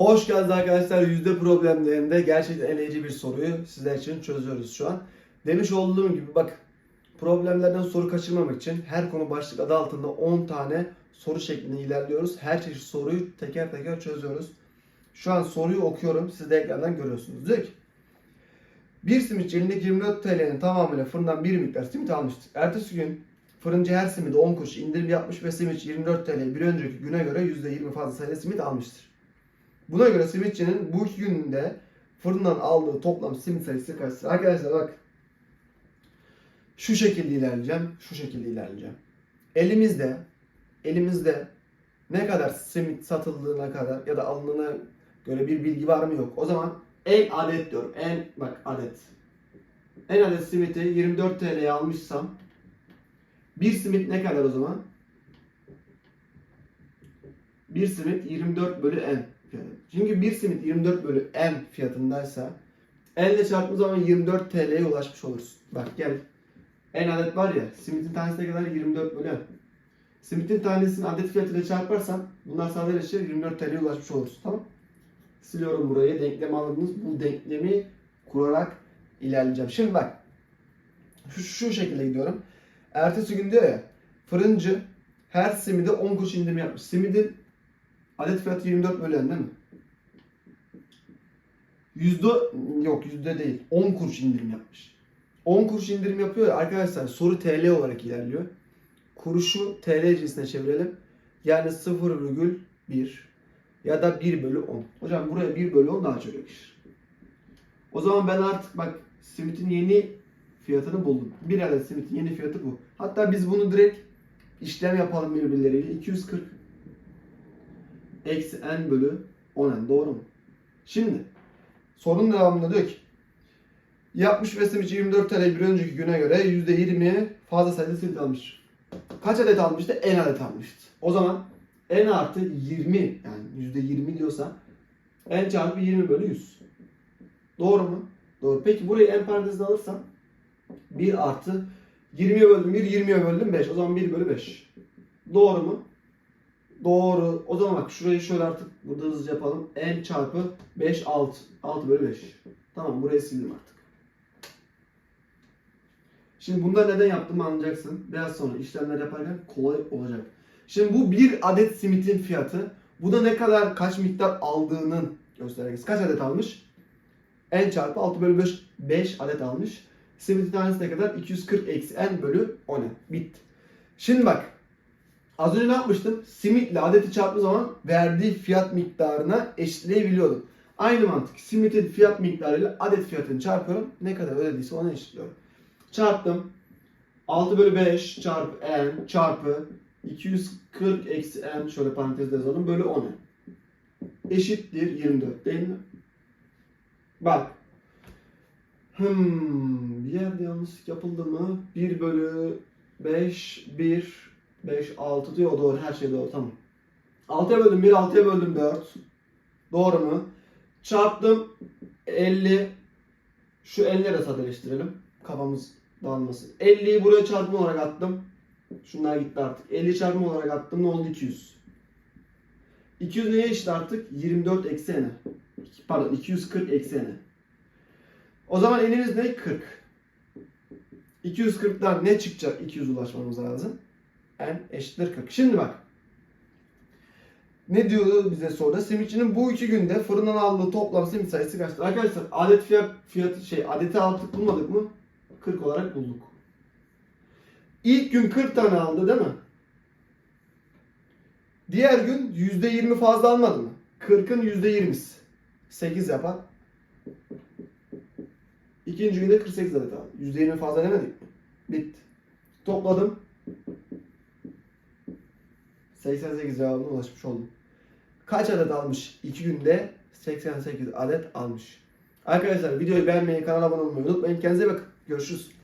Hoş geldiniz arkadaşlar. Yüzde problemlerinde gerçekten eleyici bir soruyu sizler için çözüyoruz şu an. Demiş olduğum gibi bak problemlerden soru kaçırmamak için her konu başlık adı altında 10 tane soru şeklinde ilerliyoruz. Her çeşit soruyu teker teker çözüyoruz. Şu an soruyu okuyorum. Siz de ekrandan görüyorsunuz. Diyor ki bir simitçi elindeki 24 TL'nin tamamıyla fırından bir miktar simit almıştır. Ertesi gün fırıncı her simide 10 kuruş indirim yapmış ve simitçi 24 TL bir önceki güne göre %20 fazla sayıda simit almıştır. Buna göre simitçinin bu iki günde fırından aldığı toplam simit sayısı kaçtır? Arkadaşlar bak. Şu şekilde ilerleyeceğim. Şu şekilde ilerleyeceğim. Elimizde elimizde ne kadar simit satıldığına kadar ya da alındığına göre bir bilgi var mı yok. O zaman en adet diyorum. En bak adet. En adet simiti 24 TL'ye almışsam bir simit ne kadar o zaman? Bir simit 24 bölü n fiyatı. Çünkü bir simit 24 bölü n fiyatındaysa n ile çarptığımız zaman 24 TL'ye ulaşmış oluruz. Bak gel. n adet var ya simitin tanesi ne kadar? 24 bölü n. Simitin tanesini adet fiyatıyla çarparsam bunlar sadeleşir 24 TL'ye ulaşmış oluruz. Tamam. Siliyorum burayı. Denklemi anladınız. Bu denklemi kurarak ilerleyeceğim. Şimdi bak. Şu, şu şekilde gidiyorum. Ertesi gün diyor ya fırıncı her simide 10 kuruş indirim yapmış. Simidin adet fiyatı 24 bölü n değil mi? Yüzde yok yüzde değil. 10 kuruş indirim yapmış. 10 kuruş indirim yapıyor ya arkadaşlar soru TL olarak ilerliyor. Kuruşu TL cinsine çevirelim. Yani 0,1 ya da 1 bölü 10. Hocam buraya 1 bölü 10 daha çok yakışır. O zaman ben artık bak simitin yeni fiyatını buldum. Bir adet simitin yeni fiyatı bu. Hatta biz bunu direkt işlem yapalım birbirleriyle. 240 eksi n bölü 10n doğru mu? Şimdi sorunun devamında diyor ki yapmış simitçi 24 TL bir önceki güne göre %20 fazla sayıda simit almış. Kaç adet almıştı? n adet almıştı. O zaman n artı 20 yani %20 diyorsa n çarpı 20 bölü 100. Doğru mu? Doğru. Peki burayı n parantezine alırsam 1 artı 20'ye böldüm 1, 20'ye böldüm 5. O zaman 1 bölü 5. Doğru mu? Doğru. O zaman bak şurayı şöyle artık burada hızlıca yapalım. n çarpı 5, 6. 6 bölü 5. Tamam burayı sildim artık. Şimdi bunda neden yaptığımı anlayacaksın. Biraz sonra işlemler yaparken kolay olacak. Şimdi bu bir adet simitin fiyatı. Bu da ne kadar kaç miktar aldığının göstergesi. Kaç adet almış? n çarpı 6 bölü 5, 5 adet almış. Simitin tanesi ne kadar? 240 eksi n bölü 10 Bitti. Şimdi bak. Az önce ne yapmıştım? Simitle adeti çarptığı zaman verdiği fiyat miktarına eşitleyebiliyordum. Aynı mantık. Simitin fiyat miktarıyla adet fiyatını çarpıyorum. Ne kadar ödediyse ona eşitliyorum. Çarptım. 6 bölü 5 çarpı n çarpı 240 eksi n şöyle parantezde yazalım bölü 10 eşittir 24 değil mi? Bak. Hmm, bir yerde yanlışlık yapıldı mı? 1 bölü 5, 1, 5, 6 diyor. Doğru, her şey doğru. Tamam. 6'ya böldüm 1, 6'ya böldüm 4. Doğru mu? Çarptım 50. Şu 50'leri de sadeleştirelim. Kafamız dağılmasın. 50'yi buraya çarpım olarak attım. Şunlar gitti artık. 50 çarpım olarak attım. Ne oldu? 200. 200 neye eşit artık? 24 eksi n. Pardon 240 eksi n. O zaman elimiz ne? 40. 240'dan ne çıkacak? 200 ulaşmamız lazım. N eşittir 40. Şimdi bak. Ne diyordu bize soruda? Simitçinin bu iki günde fırından aldığı toplam simit sayısı kaçtır? Arkadaşlar adet fiyat fiyatı şey adeti aldık bulmadık mı? 40 olarak bulduk. İlk gün 40 tane aldı değil mi? Diğer gün %20 fazla almadı mı? 40'ın %20'si. 8 yapar. İkinci günde 48 adet aldı. %20 fazla demedik mi? Bitti. Topladım. 88 cevabına ulaşmış oldum. Kaç adet almış? 2 günde 88 adet almış. Arkadaşlar videoyu beğenmeyi, kanala abone olmayı unutmayın. Kendinize bakın. Görüşürüz.